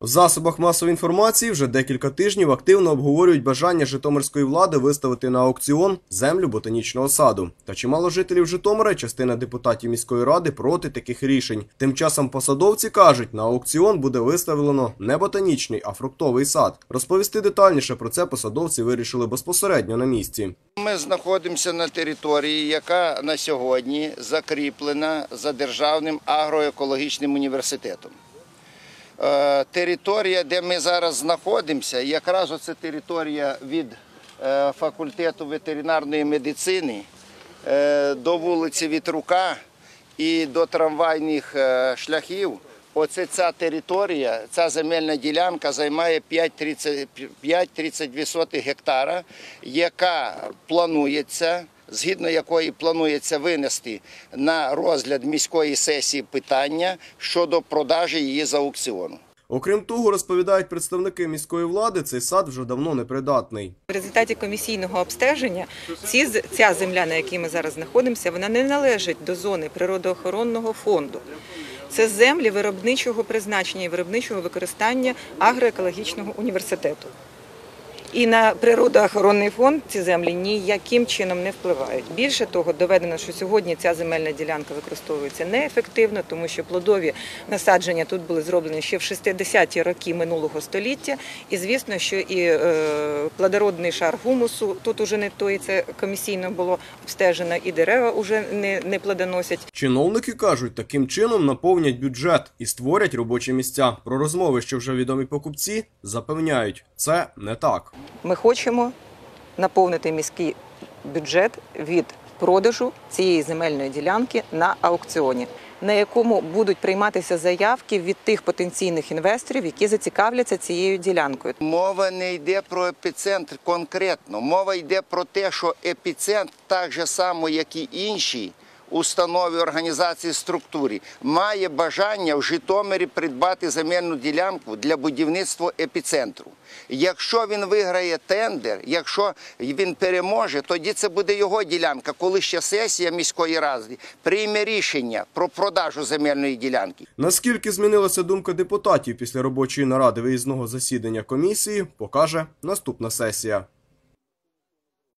В засобах масової інформації вже декілька тижнів активно обговорюють бажання житомирської влади виставити на аукціон землю ботанічного саду. Та чимало жителів Житомира, частина депутатів міської ради проти таких рішень. Тим часом посадовці кажуть, на аукціон буде виставлено не ботанічний, а фруктовий сад. Розповісти детальніше про це посадовці вирішили безпосередньо на місці. Ми знаходимося на території, яка на сьогодні закріплена за державним агроекологічним університетом. Е, Територія, де ми зараз знаходимося, якраз оце територія від е, факультету ветеринарної медицини е, до вулиці Вітрука і до трамвайних шляхів. Оце ця територія, ця земельна ділянка займає 5,30 5,32 гектара, яка планується, згідно якої планується винести на розгляд міської сесії питання щодо продажі її з аукціону. Окрім того, розповідають представники міської влади, цей сад вже давно непридатний. В результаті комісійного обстеження ці, з- ця земля, на якій ми зараз знаходимося, вона не належить до зони природоохоронного фонду. Це землі виробничого призначення і виробничого використання агроекологічного університету. І на природоохоронний фонд ці землі ніяким чином не впливають. Більше того, доведено, що сьогодні ця земельна ділянка використовується неефективно, тому що плодові насадження тут були зроблені ще в 60-ті роки минулого століття. І звісно, що і е, плодородний шар гумусу тут уже не той, це комісійно було обстежено, і дерева вже не, не плодоносять. Чиновники кажуть, таким чином наповнять бюджет і створять робочі місця. Про розмови, що вже відомі покупці, запевняють, це не так. Ми хочемо наповнити міський бюджет від продажу цієї земельної ділянки на аукціоні, на якому будуть прийматися заявки від тих потенційних інвесторів, які зацікавляться цією ділянкою. Мова не йде про епіцентр конкретно. Мова йде про те, що епіцентр, так же само, як і інші установи, організації, структури, має бажання в Житомирі придбати земельну ділянку для будівництва епіцентру. Якщо він виграє тендер, якщо він переможе, тоді це буде його ділянка, коли ще сесія міської ради прийме рішення про продажу земельної ділянки. Наскільки змінилася думка депутатів після робочої наради виїзного засідання комісії, покаже наступна сесія.